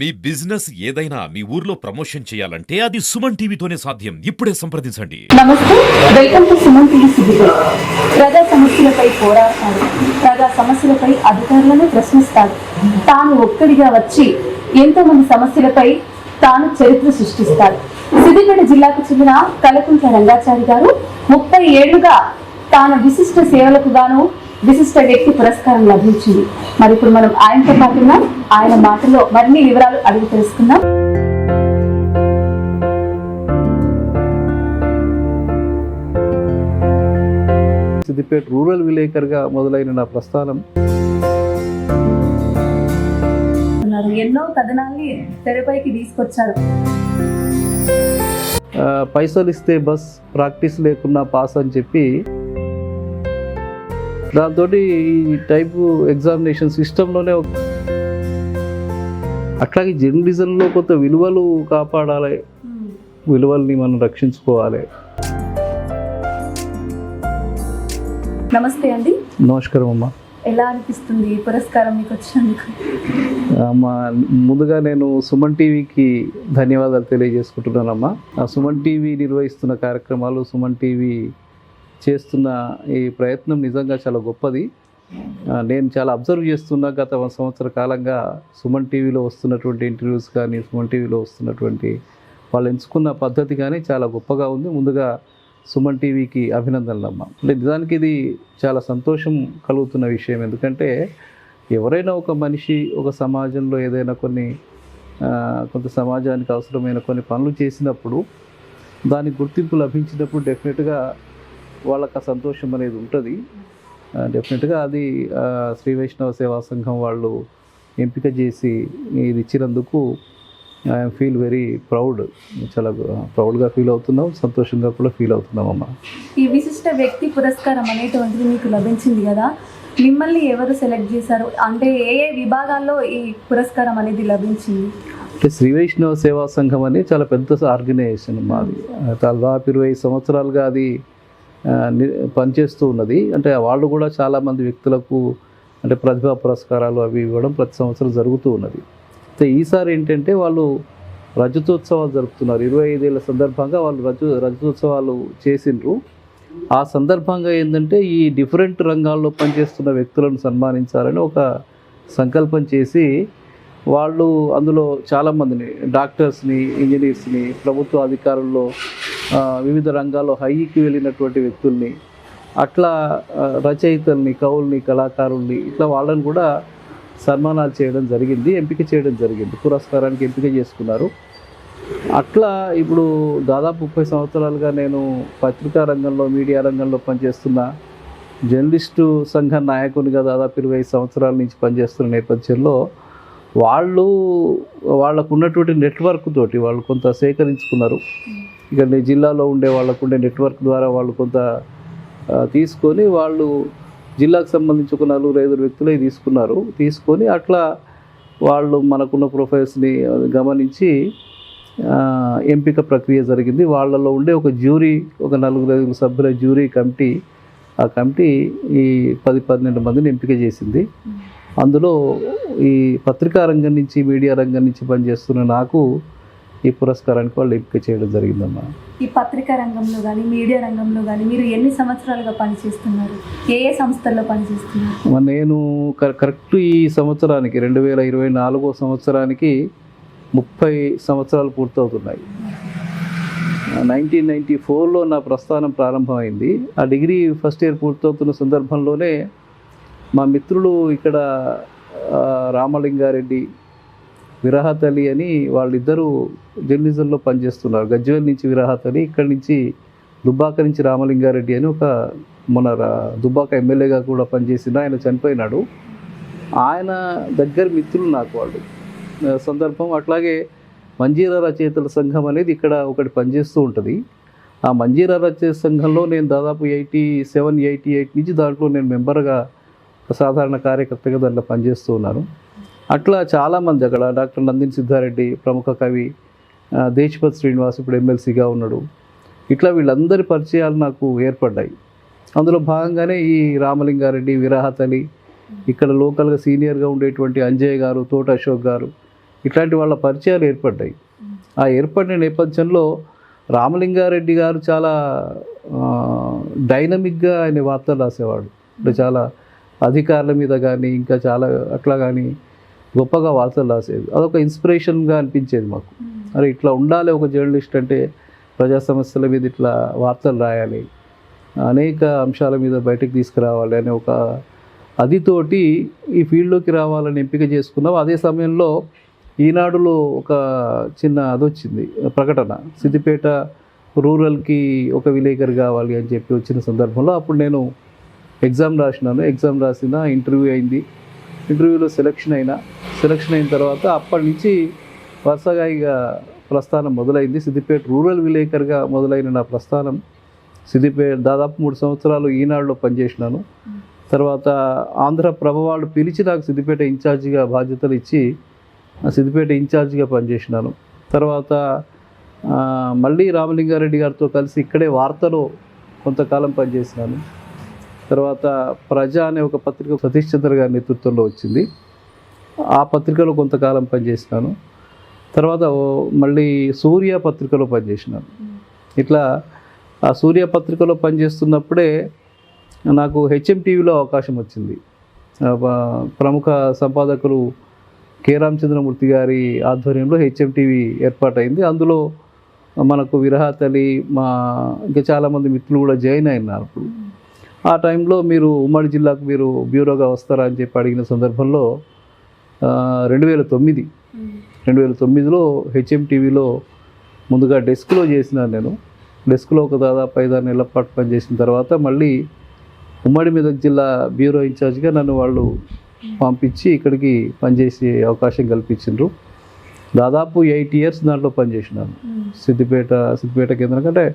మీ business ఏదైనా మీ ఊర్లో promotion చేయాలంటే అది సుమన్ టీవీతోనే సాధ్యం. ఇప్పుడే సంప్రదించండి. నమస్తే welcome to Suman TV Siddipet ప్రజా సమస్యలపై పోరాడతాడు ప్రజా సమస్యలపై అధికారులను ప్రశ్నిస్తాడు తాను ఒక్కడిగా వచ్చి ఎంతో మంది సమస్యలపై తాను చరిత్ర సృష్టిస్తాడు సిద్దిపేట జిల్లాకు చెందిన కలకుంట్ల రంగాచారి గారు ముప్పై ఏళ్ళుగా తాను విశిష్ట సేవలకు గాను విశిష్ట వ్యక్తి పురస్కారం లభించింది మరి ఇప్పుడు మనం ఆయనతో పాటు ఉన్నాం. ఆయన మాటలో మరిన్ని వివరాలు అడిగి తెలుసుకుందాం సిద్దిపేట రూరల్ విలేకర్గా మొదలైన నా ప్రస్థానం. ఎన్నో కథనాల్ని తెరపైకి తీసుకొచ్చారు పైసలు ఇస్తే బస్ ప్రాక్టీస్ లేకున్నా పాస్ అని చెప్పి దాంతో ఈ టైపు ఎగ్జామినేషన్ సిస్టంలోనే అట్లాగే జర్నలిజంలో కొంత విలువలు కాపాడాలి. విలువల్ని మనం రక్షించుకోవాలి. నమస్తే అండి. నమస్కారం అమ్మా. ఎలా అనిపిస్తుంది ఈ పురస్కారం మీకు వచ్చినందుకు? అమ్మా ముందుగా నేను సుమన్ టీవీకి ధన్యవాదాలు తెలియజేసుకుంటున్నానమ్మా. ఆ సుమన్ టీవీ నిర్వహిస్తున్న కార్యక్రమాలు సుమన్ టీవీ చేస్తున్న ఈ ప్రయత్నం నిజంగా చాలా గొప్పది. నేను చాలా అబ్జర్వ్ చేస్తున్నా గత సంవత్సర కాలంగా సుమన్ టీవీలో వస్తున్నటువంటి ఇంటర్వ్యూస్ కానీ సుమన్ టీవీలో వస్తున్నటువంటి వాళ్ళు ఎంచుకున్న పద్ధతి కానీ చాలా గొప్పగా ఉంది. ముందుగా సుమన్ టీవీకి అభినందనలు అమ్మ అంటే నిజానికి ఇది చాలా సంతోషం కలుగుతున్న విషయం. ఎందుకంటే ఎవరైనా ఒక మనిషి ఒక సమాజంలో ఏదైనా కొన్ని కొంత సమాజానికి అవసరమైన కొన్ని పనులు చేసినప్పుడు దానికి గుర్తింపు లభించినప్పుడు డెఫినెట్గా వాళ్ళకి ఆ సంతోషం అనేది ఉంటుంది. డెఫినెట్గా అది శ్రీ వైష్ణవ సేవా సంఘం వాళ్ళు ఎంపిక చేసి ఇది ఇచ్చినందుకు ఐఎమ్ ఫీల్ వెరీ ప్రౌడ్ చాలా ప్రౌడ్గా ఫీల్ అవుతున్నాం సంతోషంగా కూడా ఫీల్ అవుతున్నాం అమ్మ. ఈ విశిష్ట వ్యక్తి పురస్కారం అనేటువంటిది మీకు లభించింది కదా? మిమ్మల్ని ఎవరు సెలెక్ట్ చేశారు? అంటే ఏ ఏ విభాగాల్లో ఈ పురస్కారం అనేది లభించింది? అంటే శ్రీ వైష్ణవ సేవా సంఘం అని చాలా పెద్ద ఆర్గనైజేషన్ మాది. దాదాపు ఇరవై సంవత్సరాలుగా అది పనిచేస్తూ ఉన్నది. అంటే వాళ్ళు కూడా చాలామంది వ్యక్తులకు అంటే ప్రతిభా పురస్కారాలు అవి ఇవ్వడం ప్రతి సంవత్సరం జరుగుతూ ఉన్నది. అయితే ఈసారి ఏంటంటే వాళ్ళు రజతోత్సవాలు జరుపుతున్నారు. ఇరవై ఐదేళ్ళ సందర్భంగా వాళ్ళు రజ రజతోత్సవాలు చేసిండ్రు. ఆ సందర్భంగా ఏంటంటే ఈ డిఫరెంట్ రంగాల్లో పనిచేస్తున్న వ్యక్తులను సన్మానించాలని ఒక సంకల్పం చేసి వాళ్ళు అందులో చాలామందిని డాక్టర్స్ని ఇంజనీర్స్ని ప్రభుత్వ అధికారుల్లో వివిధ రంగాల్లో హైకి వెళ్ళినటువంటి వ్యక్తుల్ని అట్లా రచయితల్ని కవుల్ని కళాకారుల్ని ఇట్లా వాళ్ళని కూడా సన్మానాలు చేయడం జరిగింది ఎంపిక చేయడం జరిగింది. పురస్కారానికి ఎంపిక చేసుకున్నారు. అట్లా ఇప్పుడు దాదాపు ముప్పై సంవత్సరాలుగా నేను పత్రికా రంగంలో మీడియా రంగంలో పనిచేస్తున్న జర్నలిస్టు సంఘ నాయకునిగా దాదాపు ఇరవై సంవత్సరాల నుంచి పనిచేస్తున్న నేపథ్యంలో వాళ్ళు వాళ్ళకు ఉన్నటువంటి నెట్వర్క్ తోటి వాళ్ళు కొంత సేకరించుకున్నారు. ఇక్కడ నీ జిల్లాలో ఉండే వాళ్ళకు ఉండే నెట్వర్క్ ద్వారా వాళ్ళు కొంత తీసుకొని వాళ్ళు జిల్లాకు సంబంధించి ఒక నలుగురు ఐదుగురు వ్యక్తులే తీసుకున్నారు. తీసుకొని అట్లా వాళ్ళు మనకున్న ప్రొఫైల్స్ని గమనించి ఎంపిక ప్రక్రియ జరిగింది. వాళ్ళలో ఉండే ఒక జ్యూరీ ఒక నలుగురు ఐదుగురు సభ్యుల జ్యూరీ కమిటీ ఆ కమిటీ ఈ పది పన్నెండు మందిని ఎంపిక చేసింది. అందులో ఈ పత్రికా రంగం నుంచి మీడియా రంగం నుంచి పనిచేస్తున్న నాకు ఈ పురస్కారానికి వాళ్ళు ఎంపిక చేయడం జరిగిందమ్మా. ఈ పత్రికా రంగంలో కానీ మీడియా రంగంలో కానీ మీరు ఎన్ని సంవత్సరాలుగా పనిచేస్తున్నారు? ఏ ఏ సంస్థల్లో పనిచేస్తున్నారు? నేను కర- కరెక్ట్ ఈ సంవత్సరానికి రెండు వేల ఇరవై నాలుగో సంవత్సరానికి ముప్పై సంవత్సరాలు పూర్తవుతున్నాయి. నైన్టీన్ నైంటీ ఫోర్లో నా ప్రస్థానం ప్రారంభమైంది. ఆ డిగ్రీ ఫస్ట్ ఇయర్ పూర్తవుతున్న సందర్భంలోనే మా మిత్రులు ఇక్కడ రామలింగారెడ్డి విరాహత్ అలీ అని వాళ్ళిద్దరూ జర్నలిజంలో పనిచేస్తున్నారు. గజ్వేల్ నుంచి విరాహత్ అలీ ఇక్కడి నుంచి దుబ్బాక నుంచి రామలింగారెడ్డి అని ఒక మన దుబ్బాక ఎమ్మెల్యేగా కూడా పనిచేసిన ఆయన చనిపోయినాడు. ఆయన దగ్గర మిత్రులు నాకు వాళ్ళు. సందర్భం అట్లాగే మంజీరా రచయితల సంఘం అనేది ఇక్కడ ఒకటి పనిచేస్తూ ఉంటుంది. ఆ మంజీరా రచయిత సంఘంలో నేను దాదాపు ఎయిటీ సెవెన్ ఎయిటీ ఎయిట్ నుంచి దాంట్లో నేను మెంబర్గా ఒక సాధారణ కార్యకర్తగా దాంట్లో పనిచేస్తూ ఉన్నాను. అట్లా చాలామంది అక్కడ డాక్టర్ నందిని సిద్ధారెడ్డి ప్రముఖ కవి దేశపతి శ్రీనివాస్ ఇప్పుడు ఎమ్మెల్సీగా ఉన్నాడు. ఇట్లా వీళ్ళందరి పరిచయాలు నాకు ఏర్పడ్డాయి. అందులో భాగంగానే ఈ రామలింగారెడ్డి విరాహతలి ఇక్కడ లోకల్గా సీనియర్గా ఉండేటువంటి అంజయ్ గారు తోట అశోక్ గారు ఇట్లాంటి వాళ్ళ పరిచయాలు ఏర్పడ్డాయి. ఆ ఏర్పడిన నేపథ్యంలో రామలింగారెడ్డి గారు చాలా డైనమిక్గా ఆయన వార్తలు రాసేవాడు. అంటే చాలా అధికారుల మీద కానీ ఇంకా చాలా అట్లా కానీ గొప్పగా వార్తలు రాసేది అదొక ఇన్స్పిరేషన్గా అనిపించేది మాకు. అరే ఇట్లా ఉండాలి ఒక జర్నలిస్ట్ అంటే ప్రజా సమస్యల మీద ఇట్లా వార్తలు రాయాలి అనేక అంశాల మీద బయటకు తీసుకురావాలి అనే ఒక అదితోటి ఈ ఫీల్డ్లోకి రావాలని ఎంపిక చేసుకున్నాం. అదే సమయంలో ఈనాడులో ఒక చిన్న అది వచ్చింది ప్రకటన. సిద్దిపేట రూరల్కి ఒక విలేకరు కావాలి అని చెప్పి వచ్చిన సందర్భంలో అప్పుడు నేను ఎగ్జామ్ రాసినాను. ఎగ్జామ్ రాసిన ఇంటర్వ్యూ అయింది. ఇంటర్వ్యూలో సెలక్షన్ అయినా సెలక్షన్ అయిన తర్వాత అప్పటి నుంచి వరుసగా ఇక ప్రస్థానం మొదలైంది. సిద్దిపేట రూరల్ విలేకరుగా మొదలైన నా ప్రస్థానం. సిద్దిపేట దాదాపు మూడు సంవత్సరాలు ఈనాడులో పనిచేసినాను. తర్వాత ఆంధ్ర ప్రభ వాళ్ళు పిలిచి నాకు సిద్దిపేట ఇన్ఛార్జిగా బాధ్యతలు ఇచ్చి ఆ సిద్దిపేట ఇన్ఛార్జిగా పనిచేసినాను. తర్వాత మళ్ళీ రామలింగారెడ్డి గారితో కలిసి ఇక్కడే వార్తలో కొంతకాలం పనిచేసినాను. తర్వాత ప్రజ అనే ఒక పత్రిక సతీష్ చంద్ర గారి నేతృత్వంలో వచ్చింది. ఆ పత్రికలో కొంతకాలం పనిచేసినాను. తర్వాత మళ్ళీ సూర్య పత్రికలో పనిచేసినాను. ఇట్లా ఆ సూర్య పత్రికలో పనిచేస్తున్నప్పుడే నాకు హెచ్ఎం టీవీలో అవకాశం వచ్చింది. ప్రముఖ సంపాదకులు కె రామచంద్రమూర్తి గారి ఆధ్వర్యంలో హెచ్ఎం టీవీ ఏర్పాటైంది. అందులో మనకు విరహాతలి మా ఇంకా చాలామంది మిత్రులు కూడా జాయిన్ అయినారు అప్పుడు. ఆ టైంలో మీరు ఉమ్మడి జిల్లాకు మీరు బ్యూరోగా వస్తారా అని చెప్పి అడిగిన సందర్భంలో రెండు వేల తొమ్మిది రెండు వేల తొమ్మిదిలో హెచ్ఎం టీవీలో ముందుగా డెస్క్లో చేసినాను నేను. డెస్క్లో ఒక దాదాపు ఐదారు నెలల పాటు పనిచేసిన తర్వాత మళ్ళీ ఉమ్మడి మెదక్ జిల్లా బ్యూరో ఇన్ఛార్జ్గా నన్ను వాళ్ళు పంపించి ఇక్కడికి పనిచేసే అవకాశం కల్పించిండ్రు. దాదాపు ఎయిట్ ఇయర్స్ దాంట్లో పనిచేసినాను. సిద్దిపేట సిద్దిపేట కేంద్రం కంటే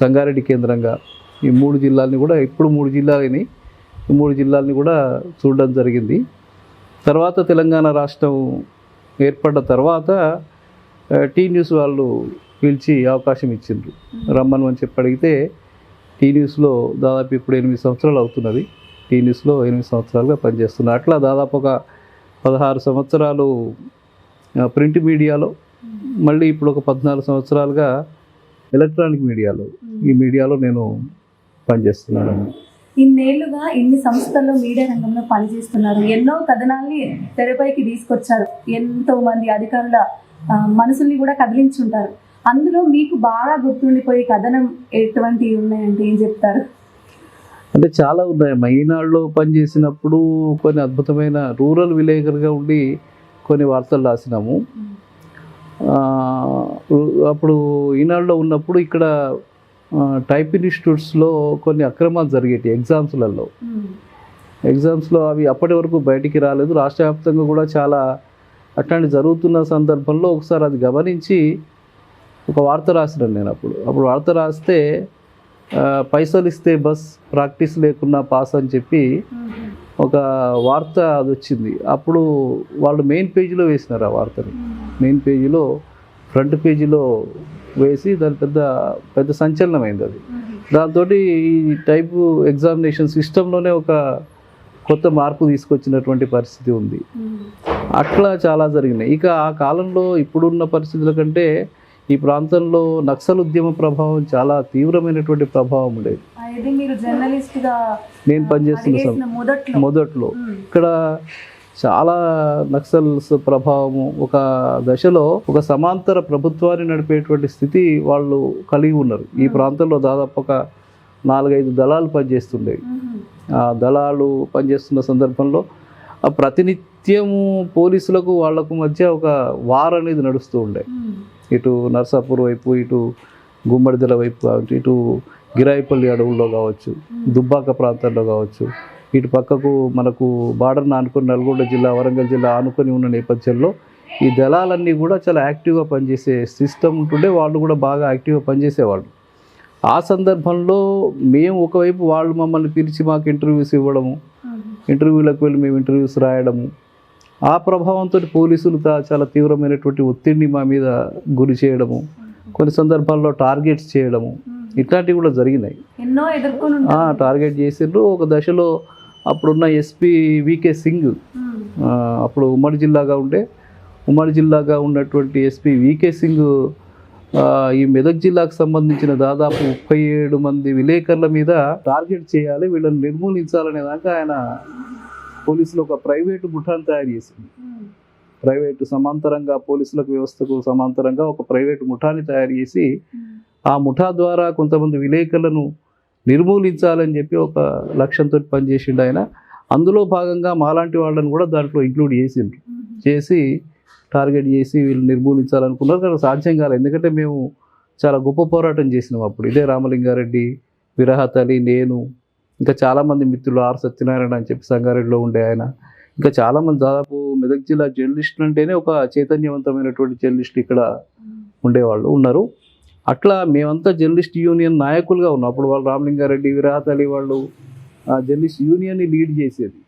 సంగారెడ్డి కేంద్రంగా. ఈ మూడు జిల్లాలని కూడా ఇప్పుడు మూడు జిల్లాలని ఈ మూడు జిల్లాలని కూడా చూడడం జరిగింది. తర్వాత తెలంగాణ రాష్ట్రం ఏర్పడ్డ తర్వాత టీ న్యూస్ వాళ్ళు పిలిచి అవకాశం ఇచ్చిండ్రు. రమ్మను అని చెప్పి అడిగితే టీ న్యూస్లో దాదాపు ఇప్పుడు ఎనిమిది సంవత్సరాలు అవుతున్నది. టీ న్యూస్లో ఎనిమిది సంవత్సరాలుగా పనిచేస్తున్నా. అట్లా దాదాపు ఒక పదహారు సంవత్సరాలు ప్రింట్ మీడియాలో మళ్ళీ ఇప్పుడు ఒక పద్నాలుగు సంవత్సరాలుగా ఎలక్ట్రానిక్ మీడియాలో. ఈ మీడియాలో నేను పనిచేస్తున్నాను ఇన్నేళ్ళుగా ఇన్ని సంస్థల్లో మీడియా రంగంలో పనిచేస్తున్నారు. ఎన్నో కథనాల్ని తెరపైకి తీసుకొచ్చారు. ఎంతో మంది అధికారుల మనసుల్ని కూడా కదిలించుంటారు. అందులో మీకు బాగా గుర్తుండిపోయే కథనం ఎటువంటివి ఉన్నాయంటే ఏం చెప్తారు? అంటే చాలా ఉన్నాయి. మా ఈనాడులో పనిచేసినప్పుడు కొన్ని అద్భుతమైన రూరల్ విలేకరుగా ఉండి కొన్ని వార్తలు రాసినాము. అప్పుడు ఈనాడులో ఉన్నప్పుడు ఇక్కడ టైప్ ఇన్స్టిట్యూట్స్లో కొన్ని అక్రమాలు జరిగేటి ఎగ్జామ్స్లలో. ఎగ్జామ్స్లో అవి అప్పటి వరకు బయటికి రాలేదు. రాష్ట్ర వ్యాప్తంగా కూడా చాలా అట్లాంటి జరుగుతున్న సందర్భంలో ఒకసారి అది గమనించి ఒక వార్త రాసినాను నేను అప్పుడు. అప్పుడు వార్త రాస్తే పైసలు ఇస్తే బస్ ప్రాక్టీస్ లేకున్నా పాస్ అని చెప్పి ఒక వార్త అది వచ్చింది. అప్పుడు వాళ్ళు మెయిన్ పేజీలో వేసినారు ఆ వార్తని. మెయిన్ పేజీలో ఫ్రంట్ పేజీలో వేసి దాని పెద్ద పెద్ద సంచలనమైంది అది. దాంతో ఈ టైపు ఎగ్జామినేషన్ సిస్టంలోనే ఒక కొత్త మార్పు తీసుకొచ్చినటువంటి పరిస్థితి ఉంది. అట్లా చాలా జరిగినాయి. ఇక ఆ కాలంలో ఇప్పుడున్న పరిస్థితుల కంటే ఈ ప్రాంతంలో నక్సల్ ఉద్యమ ప్రభావం చాలా తీవ్రమైనటువంటి ప్రభావం ఉండేది నేను పనిచేస్తున్న మొదట్లో. ఇక్కడ చాలా నక్సల్స్ ప్రభావము ఒక దశలో ఒక సమాంతర ప్రభుత్వాన్ని నడిపేటువంటి స్థితి వాళ్ళు కలిగి ఉన్నారు. ఈ ప్రాంతంలో దాదాపు ఒక నాలుగైదు దళాలు పనిచేస్తుండేవి. ఆ దళాలు పనిచేస్తున్న సందర్భంలో ఆ ప్రతినిత్యము పోలీసులకు వాళ్ళకు మధ్య ఒక వార్ అనేది నడుస్తూ ఉండే. ఇటు నర్సాపూర్ వైపు ఇటు గుమ్మడిదల వైపు కావచ్చు ఇటు గిరాయిపల్లి అడవుల్లో కావచ్చు దుబ్బాక ప్రాంతాల్లో కావచ్చు ఇటు పక్కకు మనకు బార్డర్ను ఆనుకొని నల్గొండ జిల్లా వరంగల్ జిల్లా ఆనుకొని ఉన్న నేపథ్యంలో ఈ దళాలన్నీ కూడా చాలా యాక్టివ్గా పనిచేసే సిస్టమ్ ఉంటుండే వాళ్ళు కూడా బాగా యాక్టివ్గా పనిచేసేవాళ్ళు. ఆ సందర్భంలో మేము ఒకవైపు వాళ్ళు మమ్మల్ని పిలిచి మాకు ఇంటర్వ్యూస్ ఇవ్వడము. ఇంటర్వ్యూలకు వెళ్ళి మేము ఇంటర్వ్యూస్ రాయడము ఆ ప్రభావంతో పోలీసులు చాలా తీవ్రమైనటువంటి ఒత్తిడిని మా మీద గురి చేయడము కొన్ని సందర్భాల్లో టార్గెట్స్ చేయడము ఇట్లాంటివి కూడా జరిగినాయి. ఎన్నో టార్గెట్ చేసిండ్రు. ఒక దశలో అప్పుడున్న ఎస్పీ వికే సింగ్. ఆ, అప్పుడు ఉమ్మడి జిల్లాగా ఉండే ఉమ్మడి జిల్లాగా ఉన్నటువంటి ఎస్పీ వికే సింగ్ ఈ మెదక్ జిల్లాకు సంబంధించిన దాదాపు ముప్పై ఏడు మంది విలేకరుల మీద టార్గెట్ చేయాలి వీళ్ళని నిర్మూలించాలనే దాకా ఆయన పోలీసులు ఒక ప్రైవేటు ముఠాను తయారు చేసింది. ప్రైవేటు సమాంతరంగా పోలీసులకు వ్యవస్థకు సమాంతరంగా ఒక ప్రైవేటు ముఠాని తయారు చేసి ఆ ముఠా ద్వారా కొంతమంది విలేకరులను నిర్మూలించాలని చెప్పి ఒక లక్ష్యంతో పనిచేసిండు ఆయన. అందులో భాగంగా మాలాంటి వాళ్ళని కూడా దాంట్లో ఇంక్లూడ్ చేసిండ్రు. చేసి టార్గెట్ చేసి వీళ్ళు నిర్మూలించాలనుకున్నారు కానీ సాధ్యం కాలేదు. ఎందుకంటే మేము చాలా గొప్ప పోరాటం చేసినాం అప్పుడు. ఇదే రామలింగారెడ్డి విరాహత్ అలీ నేను ఇంకా చాలామంది మిత్రులు ఆర్ సత్యనారాయణ అని చెప్పి సంగారెడ్డిలో ఉండే ఆయన. ఇంకా చాలామంది దాదాపు మెదక్ జిల్లా జర్నలిస్టులు అంటేనే ఒక చైతన్యవంతమైనటువంటి జర్నలిస్టులు ఇక్కడ ఉండేవాళ్ళు ఉన్నారు. అట్లా మేమంతా జర్నలిస్ట్ యూనియన్ నాయకులుగా ఉన్నాం. అప్పుడు వాళ్ళు రామలింగారెడ్డి విరాహత్ అలీ వాళ్ళు ఆ జర్నలిస్ట్ యూనియన్ని లీడ్ చేసేది.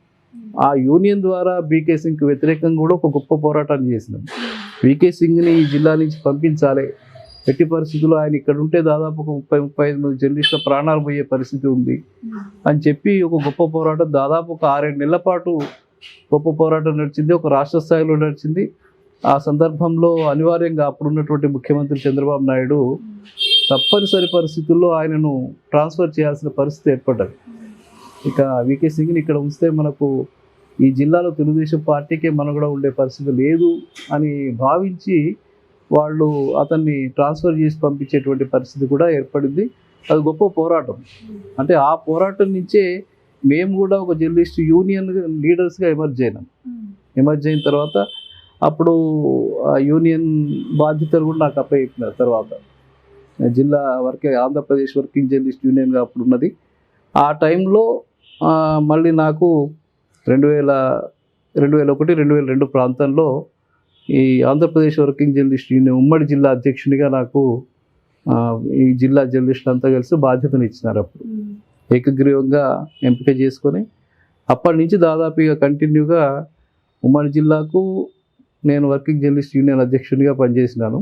ఆ యూనియన్ ద్వారా బీకే సింగ్కి వ్యతిరేకంగా కూడా ఒక గొప్ప పోరాటాన్ని చేసినాం. బీకే సింగ్ని ఈ జిల్లా నుంచి పంపించాలి. ఎట్టి పరిస్థితుల్లో ఆయన ఇక్కడ ఉంటే దాదాపు ఒక ముప్పై ముప్పై ఐదు మంది జర్నలిస్టుల ప్రాణాలు పోయే పరిస్థితి ఉంది అని చెప్పి ఒక గొప్ప పోరాటం దాదాపు ఒక ఆరేడు నెలల పాటు గొప్ప పోరాటం నడిచింది. ఒక రాష్ట్ర స్థాయిలో నడిచింది. ఆ సందర్భంలో అనివార్యంగా అప్పుడున్నటువంటి ముఖ్యమంత్రి చంద్రబాబు నాయుడు తప్పనిసరి పరిస్థితుల్లో ఆయనను ట్రాన్స్ఫర్ చేయాల్సిన పరిస్థితి ఏర్పడ్డది. ఇక వికే సింగ్ని ఇక్కడ ఉంచితే మనకు ఈ జిల్లాలో తెలుగుదేశం పార్టీకే మనుగడ ఉండే పరిస్థితి లేదు అని భావించి వాళ్ళు అతన్ని ట్రాన్స్ఫర్ చేసి పంపించేటువంటి పరిస్థితి కూడా ఏర్పడింది. అది గొప్ప పోరాటం. అంటే ఆ పోరాటం నుంచే మేము కూడా ఒక జర్నలిస్ట్ యూనియన్ లీడర్స్గా ఎమర్జ్ అయినాం. ఎమర్జ్ అయిన తర్వాత అప్పుడు ఆ యూనియన్ బాధ్యతలు కూడా నాకు అప్పచెప్పినారు తర్వాత. జిల్లా వర్కే ఆంధ్రప్రదేశ్ వర్కింగ్ జర్నలిస్ట్ యూనియన్గా అప్పుడు ఉన్నది. ఆ టైంలో మళ్ళీ నాకు రెండు వేల రెండు వేల ఒకటి రెండు వేల రెండు ప్రాంతంలో ఈ ఆంధ్రప్రదేశ్ వర్కింగ్ జర్నలిస్ట్ యూనియన్ ఉమ్మడి జిల్లా అధ్యక్షునిగా నాకు ఈ జిల్లా జర్నలిస్టులు అంతా కలిసి బాధ్యతను ఇచ్చినారు అప్పుడు. ఏకగ్రీవంగా ఎంపిక చేసుకొని అప్పటి నుంచి దాదాపు ఇక కంటిన్యూగా ఉమ్మడి జిల్లాకు నేను వర్కింగ్ జర్నలిస్ట్ యూనియన్ అధ్యక్షునిగా పనిచేసినాను.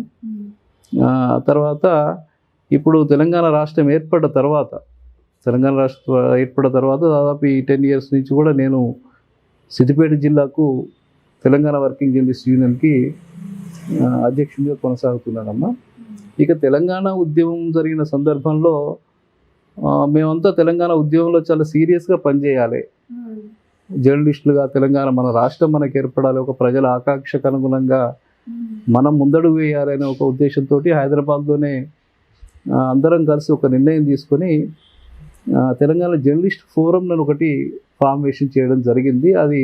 ఆ తర్వాత ఇప్పుడు తెలంగాణ రాష్ట్రం ఏర్పడ్డ తర్వాత తెలంగాణ రాష్ట్ర ఏర్పడిన తర్వాత దాదాపు ఈ టెన్ ఇయర్స్ నుంచి కూడా నేను సిద్దిపేట జిల్లాకు తెలంగాణ వర్కింగ్ జర్నలిస్ట్ యూనియన్కి ఆ, అధ్యక్షునిగా కొనసాగుతున్నానమ్మా. ఇక తెలంగాణ ఉద్యమం జరిగిన సందర్భంలో మేమంతా తెలంగాణ ఉద్యమంలో చాలా సీరియస్గా పనిచేయాలి. జర్నలిస్టులుగా తెలంగాణ మన రాష్ట్రం మనకు ఏర్పడాలి ఒక ప్రజల ఆకాంక్షకు అనుగుణంగా మనం ముందడుగు వేయాలనే ఒక ఉద్దేశంతో హైదరాబాద్లోనే అందరం కలిసి ఒక నిర్ణయం తీసుకొని తెలంగాణ జర్నలిస్ట్ ఫోరం అని ఒకటి ఫార్మేషన్ చేయడం జరిగింది. అది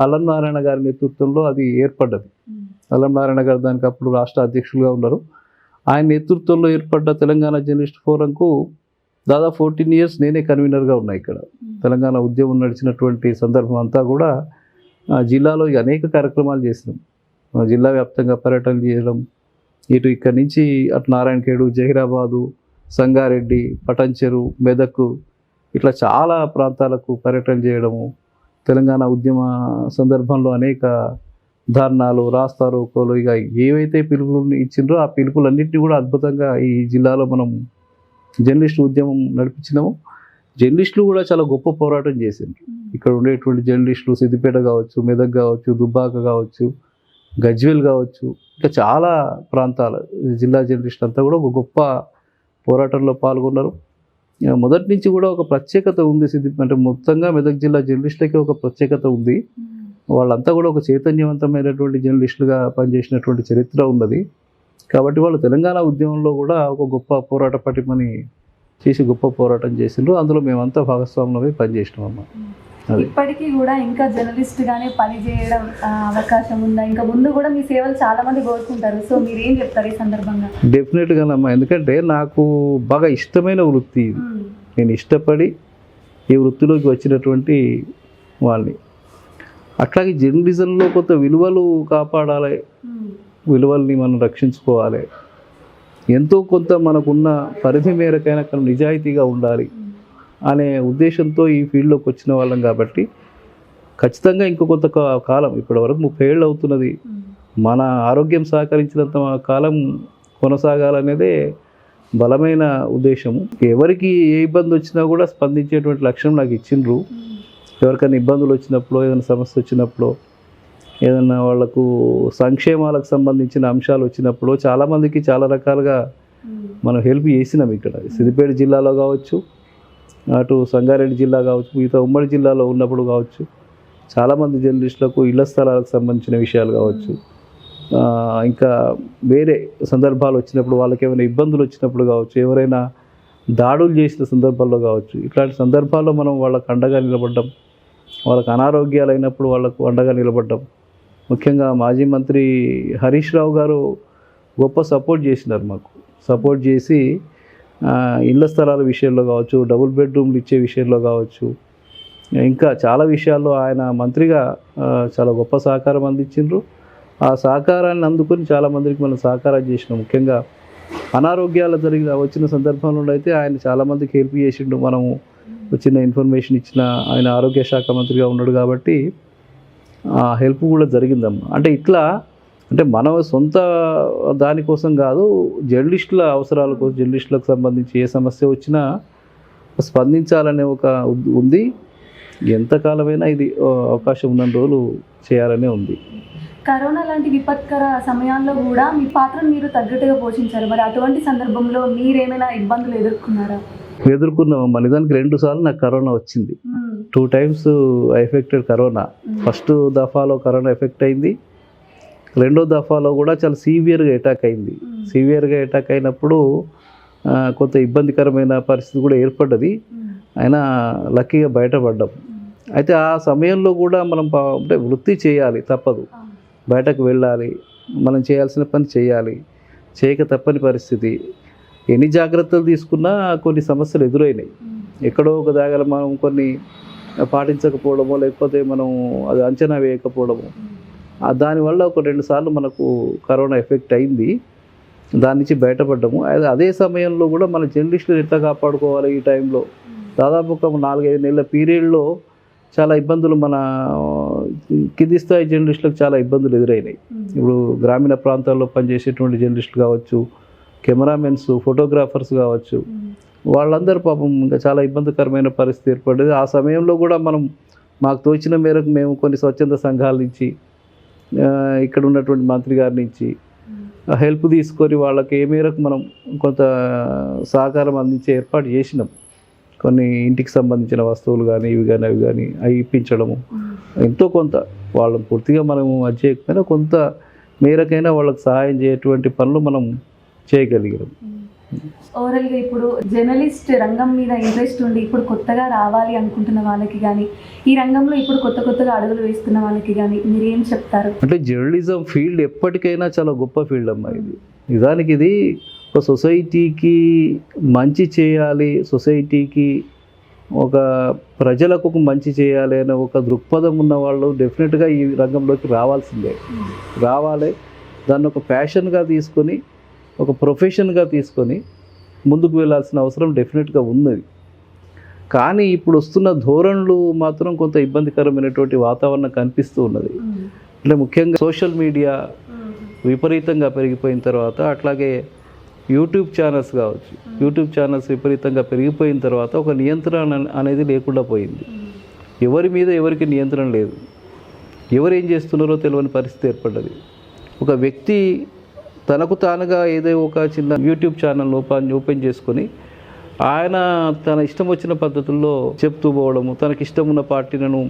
అల్లం నారాయణ గారి నేతృత్వంలో అది ఏర్పడ్డది. అల్లం నారాయణ గారు దానికి అప్పుడు రాష్ట్ర అధ్యక్షులుగా ఉన్నారు. ఆయన నేతృత్వంలో ఏర్పడ్డ తెలంగాణ జర్నలిస్ట్ ఫోరంకు దాదాపు ఫోర్టీన్ ఇయర్స్ నేనే కన్వీనర్గా ఉన్నా ఇక్కడ. తెలంగాణ ఉద్యమం నడిచినటువంటి సందర్భం అంతా కూడా ఆ, జిల్లాలో అనేక కార్యక్రమాలు చేసినాం. జిల్లా వ్యాప్తంగా పర్యటనలు చేయడం ఇటు ఇక్కడి నుంచి అటు నారాయణఖేడు జహీరాబాదు సంగారెడ్డి పటంచెరు మెదక్ ఇట్లా చాలా ప్రాంతాలకు పర్యటన చేయడము తెలంగాణ ఉద్యమ సందర్భంలో అనేక ధర్నాలు రాస్తారోకోలు ఇక ఏవైతే పిలుపులు ఇచ్చిండ్రో ఆ పిలుపులన్నింటినీ కూడా అద్భుతంగా ఈ జిల్లాలో మనం జర్నలిస్ట్ ఉద్యమం నడిపించినాము. జర్నలిస్టులు కూడా చాలా గొప్ప పోరాటం చేసిండ్రు. ఇక్కడ ఉండేటువంటి జర్నలిస్టులు సిద్దిపేట కావచ్చు మెదక్ కావచ్చు దుబ్బాక కావచ్చు గజ్వేల్ కావచ్చు ఇంకా చాలా ప్రాంతాల జిల్లా జర్నలిస్టులు అంతా కూడా ఒక గొప్ప పోరాటంలో పాల్గొన్నారు. మొదటి నుంచి కూడా ఒక ప్రత్యేకత ఉంది సిద్ధి అంటే మొత్తంగా మెదక్ జిల్లా జర్నలిస్టులకి ఒక ప్రత్యేకత ఉంది. వాళ్ళంతా కూడా ఒక చైతన్యవంతమైనటువంటి జర్నలిస్టులుగా పనిచేసినటువంటి చరిత్ర ఉన్నది. కాబట్టి వాళ్ళు తెలంగాణ ఉద్యమంలో కూడా ఒక గొప్ప పోరాట పటిమని చేసి గొప్ప పోరాటం చేసిండ్రు. అందులో మేమంతా భాగస్వాములమై పనిచేసినాం అమ్మ ఇప్పటికీ కూడా ఇంకా జర్నలిస్ట్ గానే పని చేయడం ఆ, అవకాశం ఉందా? ఇంకా ముందు కూడా మీ సేవలు చాలా మంది కోరుకుంటారు. సో మీరు ఏం చెప్తారు ఈ సందర్భంగా? డెఫినెట్గానమ్మా ఎందుకంటే నాకు బాగా ఇష్టమైన వృత్తి ఇది. నేను ఇష్టపడి ఈ వృత్తిలోకి వచ్చినటువంటి వాళ్ళని. అట్లాగే జర్నలిజంలో కొంత విలువలు కాపాడాలి. విలువల్ని మనం రక్షించుకోవాలి. ఎంతో కొంత మనకున్న పరిధి మేరకైనా కానీ నిజాయితీగా ఉండాలి అనే ఉద్దేశంతో ఈ ఫీల్డ్లోకి వచ్చిన వాళ్ళం కాబట్టి ఖచ్చితంగా ఇంకో కొంత కా- కాలం ఇప్పటి వరకు ముప్పై ఏళ్ళు అవుతున్నది. మన ఆరోగ్యం సహకరించినంత కాలం కొనసాగాలనేదే బలమైన ఉద్దేశము. ఎవరికి ఏ ఇబ్బంది వచ్చినా కూడా స్పందించేటువంటి లక్ష్యం నాకు ఇచ్చిండ్రు. ఎవరికైనా ఇబ్బందులు వచ్చినప్పుడు ఏదైనా సమస్య వచ్చినప్పుడు ఏదన్నా వాళ్ళకు సంక్షేమాలకు సంబంధించిన అంశాలు వచ్చినప్పుడు చాలామందికి చాలా రకాలుగా మనం హెల్ప్ చేసినాం ఇక్కడ. సిద్దిపేట జిల్లాలో కావచ్చు అటు సంగారెడ్డి జిల్లా కావచ్చు మిగతా ఉమ్మడి జిల్లాలో ఉన్నప్పుడు కావచ్చు చాలామంది జర్నలిస్టులకు ఇళ్ళ స్థలాలకు సంబంధించిన విషయాలు కావచ్చు. ఇంకా వేరే సందర్భాలు వచ్చినప్పుడు వాళ్ళకి ఏమైనా ఇబ్బందులు వచ్చినప్పుడు కావచ్చు ఎవరైనా దాడులు చేసిన సందర్భాల్లో కావచ్చు ఇట్లాంటి సందర్భాల్లో మనం వాళ్ళకు అండగా నిలబడ్డం వాళ్ళకు అనారోగ్యాలు అయినప్పుడు వాళ్ళకు అండగా నిలబడ్డం ముఖ్యంగా మాజీ మంత్రి హరీష్ రావు గారు గొప్ప సపోర్ట్ చేసినారు మాకు. సపోర్ట్ చేసి ఇళ్ళ స్థలాల విషయంలో కావచ్చు డబుల్ బెడ్రూమ్లు ఇచ్చే విషయంలో కావచ్చు ఇంకా చాలా విషయాల్లో ఆయన మంత్రిగా చాలా గొప్ప సహకారం అందించిండ్రు. ఆ సహకారాన్ని అందుకొని చాలామందికి మనం సహకారం చేసినాం. ముఖ్యంగా అనారోగ్యాలు జరిగిన వచ్చిన సందర్భంలో అయితే ఆయన చాలామందికి హెల్ప్ చేసిండు. మనము చిన్న ఇన్ఫర్మేషన్ ఇచ్చిన ఆయన ఆరోగ్య శాఖ మంత్రిగా ఉన్నాడు కాబట్టి హెల్ప్ కూడా జరిగిందమ్మా. అంటే ఇట్లా అంటే మన సొంత దానికోసం కాదు జర్నలిస్టుల అవసరాల కోసం జర్నలిస్టులకు సంబంధించి ఏ సమస్య వచ్చినా స్పందించాలనే ఒక ఉద్- ఎంతకాలమైనా ఇది అవకాశం ఉన్న రోజులు చేయాలనే ఉంది. కరోనా లాంటి విపత్కర సమయాల్లో కూడా మీ పాత్రను మీరు తగ్గట్టుగా పోషించారు. మరి అటువంటి సందర్భంలో మీరేమైనా ఇబ్బందులు ఎదుర్కొన్నారా? ఎదుర్కొన్నామమ్మా. నిజానికి రెండు సార్లు నాకు కరోనా వచ్చింది. Two times affected corona. First దఫాలో corona effect అయింది. రెండో దఫాలో కూడా చాలా సీవియర్గా అటాక్ అయింది. సీవియర్గా అటాక్ అయినప్పుడు కొంత ఇబ్బందికరమైన పరిస్థితి కూడా ఏర్పడ్డది. అయినా లక్కీగా బయటపడ్డాం. అయితే ఆ సమయంలో కూడా మనం అంటే వృత్తి చేయాలి తప్పదు. బయటకు వెళ్ళాలి. మనం చేయాల్సిన పని చేయాలి. చేయక తప్పని పరిస్థితి. ఎన్ని జాగ్రత్తలు తీసుకున్నా కొన్ని సమస్యలు ఎదురైనాయి. ఎక్కడో ఒక దగ్గర మనం కొన్ని పాటించకపోవడమో లేకపోతే మనం అది అంచనా వేయకపోవడము. దానివల్ల ఒక రెండు సార్లు మనకు కరోనా ఎఫెక్ట్ అయింది. దాని నుంచి బయటపడ్డాము. అదే- అదే సమయంలో కూడా మన జర్నలిస్టులు ఎట్లా కాపాడుకోవాలి ఈ టైంలో? దాదాపు ఒక నాలుగైదు నెలల పీరియడ్లో చాలా ఇబ్బందులు మన కింది స్థాయి జర్నలిస్టులకు చాలా ఇబ్బందులు ఎదురైనాయి. ఇప్పుడు గ్రామీణ ప్రాంతాల్లో పనిచేసేటువంటి జర్నలిస్టులు కావచ్చు కెమెరామెన్స్ ఫోటోగ్రాఫర్స్ కావచ్చు. వాళ్ళందరూ పాపం ఇంకా చాలా ఇబ్బందికరమైన పరిస్థితి ఏర్పడేది. ఆ సమయంలో కూడా మనం మాకు తోచిన మేరకు మేము కొన్ని స్వచ్ఛంద సంఘాల నుంచి ఇక్కడ ఉన్నటువంటి మంత్రి గారి నుంచి మ్మ్. హెల్ప్ తీసుకొని వాళ్ళకి ఏ మేరకు మనం కొంత సహకారం అందించే ఏర్పాటు చేసినాం. కొన్ని ఇంటికి సంబంధించిన వస్తువులు కానీ ఇవి కానీ అవి కానీ అవి ఇప్పించడము. మ్మ్. ఎంతో కొంత వాళ్ళని పూర్తిగా మనము అది చేయకపోయినా కొంత మేరకైనా వాళ్ళకి సహాయం చేయటువంటి పనులు మనం చేయగలిగాం ఓవరాల్గా ఇప్పుడు జర్నలిస్ట్ రంగం మీద ఇంట్రెస్ట్ ఉండి ఇప్పుడు కొత్తగా రావాలి అనుకుంటున్న వాళ్ళకి కానీ ఈ రంగంలో ఇప్పుడు కొత్త కొత్తగా అడుగులు వేస్తున్న వాళ్ళకి కానీ మీరు ఏం చెప్తారు? అంటే జర్నలిజం ఫీల్డ్ ఎప్పటికైనా చాలా గొప్ప ఫీల్డ్ అమ్మా ఇది. నిజానికి ఇది ఒక సొసైటీకి మంచి చేయాలి సొసైటీకి ఒక ప్రజలకు ఒక మంచి చేయాలి అనే ఒక దృక్పథం ఉన్న వాళ్ళు డెఫినెట్గా ఈ రంగంలోకి రావాల్సిందే. రావాలి దాన్ని ఒక ప్యాషన్గా తీసుకొని ఒక ప్రొఫెషన్గా తీసుకొని ముందుకు వెళ్ళాల్సిన అవసరం డెఫినెట్గా ఉన్నది. కానీ ఇప్పుడు వస్తున్న ధోరణులు మాత్రం కొంత ఇబ్బందికరమైనటువంటి వాతావరణం కనిపిస్తూ ఉన్నది. అంటే ముఖ్యంగా సోషల్ మీడియా. విపరీతంగా పెరిగిపోయిన తర్వాత అట్లాగే యూట్యూబ్ ఛానల్స్ కావచ్చు. యూట్యూబ్ ఛానల్స్ విపరీతంగా పెరిగిపోయిన తర్వాత ఒక నియంత్రణ అనేది లేకుండా పోయింది. ఎవరి మీద ఎవరికి నియంత్రణ లేదు. ఎవరు ఏం చేస్తున్నారో తెలియని పరిస్థితి ఏర్పడ్డది. ఒక వ్యక్తి తనకు తానుగా ఏదో ఒక చిన్న యూట్యూబ్ ఛానల్ ఓపెన్ ఓపెన్ చేసుకొని ఆయన తన ఇష్టం వచ్చిన పద్ధతుల్లో చెప్తూ పోవడము తనకి ఇష్టం ఉన్న పార్టీలను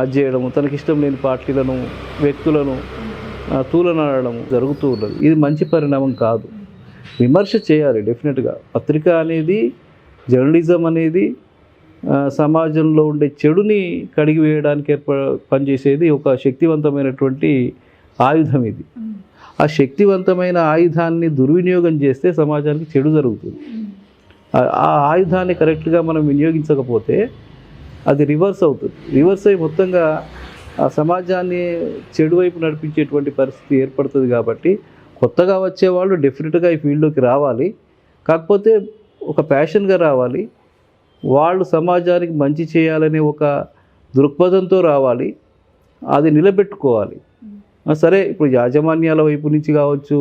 అది చేయడము తనకి ఇష్టం లేని పార్టీలను వ్యక్తులను తూలనాడడం జరుగుతూ ఉన్నది. ఇది మంచి పరిణామం కాదు. విమర్శ చేయాలి డెఫినెట్గా. పత్రిక అనేది జర్నలిజం అనేది సమాజంలో ఉండే చెడుని కడిగి వేయడానికి ఏర్ప పనిచేసేది ఒక శక్తివంతమైనటువంటి ఆయుధం ఇది. ఆ శక్తివంతమైన ఆయుధాన్ని దుర్వినియోగం చేస్తే సమాజానికి చెడు జరుగుతుంది. ఆ- ఆయుధాన్ని కరెక్ట్గా మనం వినియోగించకపోతే అది రివర్స్ అవుతుంది. రివర్స్ అయి మొత్తంగా ఆ సమాజాన్ని చెడు వైపు నడిపించేటువంటి పరిస్థితి ఏర్పడుతుంది కాబట్టి కొత్తగా వచ్చే వాళ్ళు డెఫినెట్గా ఈ ఫీల్డ్లోకి రావాలి. కాకపోతే ఒక ప్యాషన్గా రావాలి. వాళ్ళు సమాజానికి మంచి చేయాలనే ఒక దృక్పథంతో రావాలి. అది నిలబెట్టుకోవాలి. సరే ఇప్పుడు యాజమాన్యాల వైపు నుంచి కావచ్చు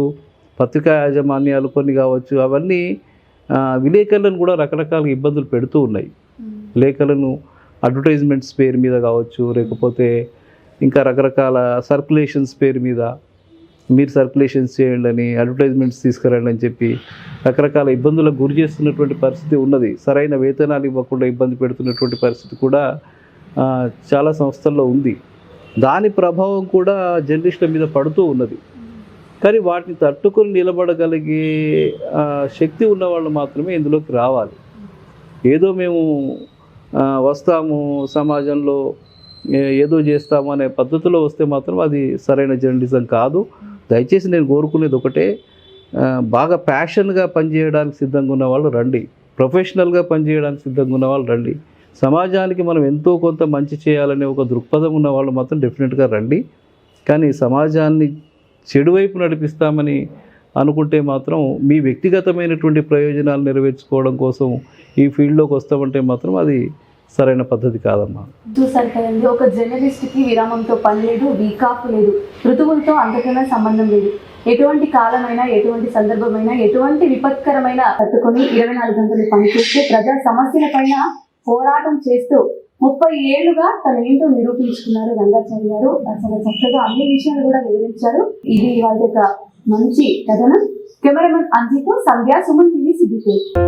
పత్రికా యాజమాన్యాలు కొన్ని కావచ్చు అవన్నీ విలేకరులను కూడా రకరకాల ఇబ్బందులు పెడుతూ ఉన్నాయి. లేఖలను అడ్వర్టైజ్మెంట్స్ పేరు మీద కావచ్చు లేకపోతే ఇంకా రకరకాల సర్క్యులేషన్స్ పేరు మీద మీరు సర్క్యులేషన్స్ చేయండి అని అడ్వర్టైజ్మెంట్స్ తీసుకురండి అని చెప్పి రకరకాల ఇబ్బందులకు గురి చేస్తున్నటువంటి పరిస్థితి ఉన్నది. సరైన వేతనాలు ఇవ్వకుండా ఇబ్బంది పెడుతున్నటువంటి పరిస్థితి కూడా చాలా సంస్థల్లో ఉంది. దాని ప్రభావం కూడా జర్నలిస్టుల మీద పడుతూ ఉన్నది. కానీ వాటిని తట్టుకొని నిలబడగలిగే శక్తి ఉన్న వాళ్ళు మాత్రమే ఇందులోకి రావాలి. ఏదో మేము వస్తాము సమాజంలో ఏదో చేస్తాము అనే పద్ధతిలో వస్తే మాత్రం అది సరైన జర్నలిజం కాదు. దయచేసి నేను కోరుకునేది ఒకటే బాగా ప్యాషన్గా పనిచేయడానికి సిద్ధంగా ఉన్న వాళ్ళు రండి. ప్రొఫెషనల్గా పనిచేయడానికి సిద్ధంగా ఉన్న వాళ్ళు రండి. సమాజానికి మనం ఎంతో కొంత మంచి చేయాలనే ఒక దృక్పథం ఉన్న వాళ్ళు మాత్రం డెఫినెట్గా రండి. కానీ సమాజాన్ని చెడువైపు నడిపిస్తామని అనుకుంటే మాత్రం మీ వ్యక్తిగతమైనటువంటి ప్రయోజనాలు నెరవేర్చుకోవడం కోసం ఈ ఫీల్డ్లోకి వస్తామంటే మాత్రం అది సరైన పద్ధతి కాదమ్మా. చూసారు కదండి ఒక జర్నలిస్ట్కి విరామంతో పని లేదు వీక్ లేదు ఋతువులతో అంతకన్నా సంబంధం లేదు. ఎటువంటి కాలమైనా ఎటువంటి సందర్భమైనా ఎటువంటి విపత్కరమైన తట్టుకొని ఇరవై నాలుగు గంటలు పనిచేస్తే ప్రజా సమస్యల పైన పోరాటం చేస్తూ ముప్పై ఏళ్ళుగా తన ఏంటో నిరూపించుకున్నారు రంగాచారి గారు. చాలా చక్కగా అన్ని విషయాలు కూడా వివరించారు. ఇది వాళ్ళ యొక్క మంచి కథనం. కెమెరామెన్ అంజితో సంధ్యా సుమన్ టీవీ సిద్దిపేట.